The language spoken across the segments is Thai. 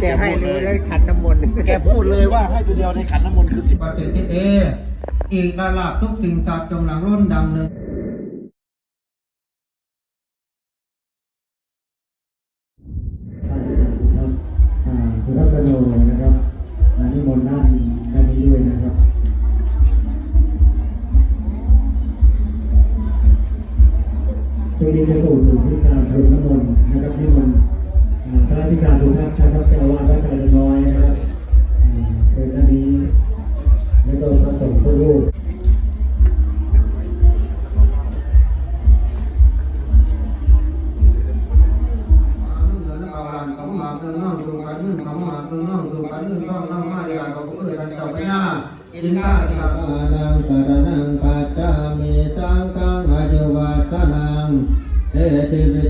ดแกแกให้พูดเลรู้ยเลยขันน้ำมนต์แกพูดเลยว่าให้ตัวเดียวในขันน้ำมนต์คือสิบปัจจิติเตอีกระลาบทุกสิ่งสัตว์จงหลังร่นดำเนินท่านสุทัศน์อ่าสุทัศโนนะครับอ่านิมนต์ด้านด้านนี้ด้วยนะครับตัวนี้จะถูกถูกที่การพรมน้ำมนต์นะครับนิมนต์อ่าพระธิการสุทัศน์นะครับเจ้าวาสวัดกระดน้อยนะครับอ่าเชิญด้านนี้แล้วก็พระสงฆ์ทุกรูปเอาลันเขามาเรื่องน้องสู่กันเรื่องเขามาเรื่องน้องสู่กันเรื่องต้องน้องมาดีกว่าเขาเอื้อกันเจ้าพญาอินทาอินาปานังสารนังปัจจามิสังฆังอายุวัตนังเอธิปิ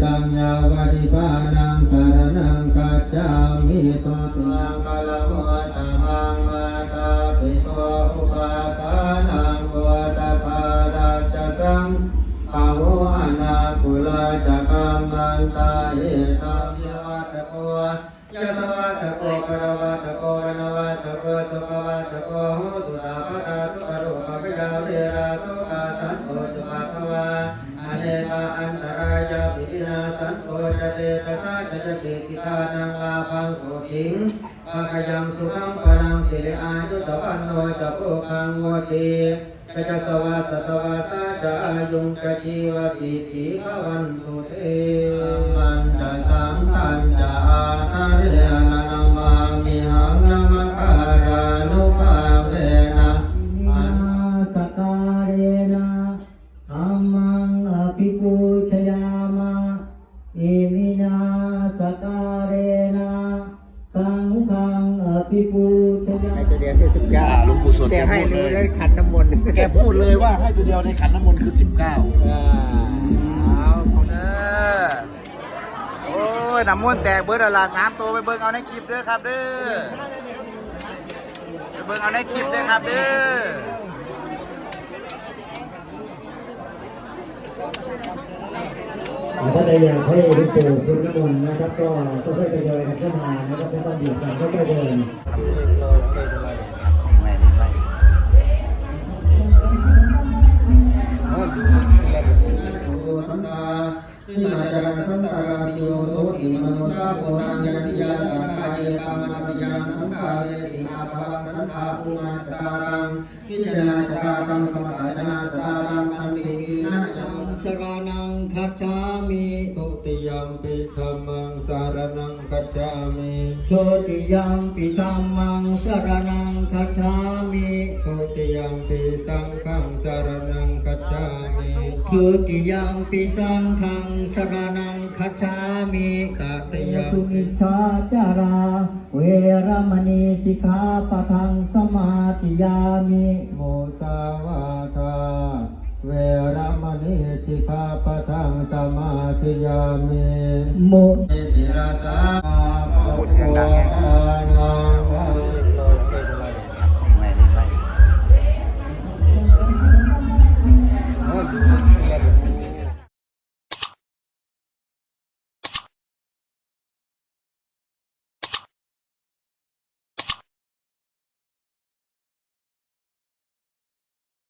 นังกัจจามิตุตังกาลวัตมังมาตาปิโตอุปาทานังวัตตาราชสังปะโวอนาคุลาจักรมันตาเอตามยวัตโกยะตวั โกจะเลปะสาจะจะเกกิตานังลาภังโสติงปะกยังสุขังปะนังสิริอายุตวันโนจะโภคังโวตีกจสวัสตวาสาจายุงกชีวติทีภวันตุเต ตัวเดียวคือสิบเก้าอ่าหลวงปู่สวดแกแกให้พูดเลรู้ยเลยขันน้ำมนต์แกพูดเลยว่าให้ตัวเดียวในขันน้ำมนต์คือสิบเก้าอ่าเอาเขาเด้อโอ้ยน้ำมันต์แตกเบิร์ดละสามตัวไปเบิ่งเอาในคลิปเด้อครับเด้อไปเบิ่งเอาในคลิปเด้อครับเด้อ ถ้าใครอยากให้หลวงปู่คุณน้ำมนต์นะครับ ก็ก็ค่อยๆทยอยกันเข้ามานะครับไม่ต้องเบียดกันค่อยๆเดินไม่ไม่ไม่โอสันตาจารสันตาริโยโสอิมาโพนังยันติยาสากาเยกามาติยาสังฆาเวติอาภวังสันภาปุมาตารังพิจารณาตาตังกรรมตานาตาตังอันติกินะจัง สรนังคัจฉามิทุติยมปิธรรมังสารนังคัจฉามิโทติยัมปิธรรมังสรนังคัจฉามิทุติยมปิสังฆังสารนังคัจฉามิทุติยัมปิสังฆังสรนังคัจฉามิตติยมสุปิมิชาจารา เวรมณีสิกขาปะทังสมาธิยามิโมสาวาทาเวร มณีสิกขาปะทังสมาธิยามิมุจิรสาพูดเสียงดังไงนัง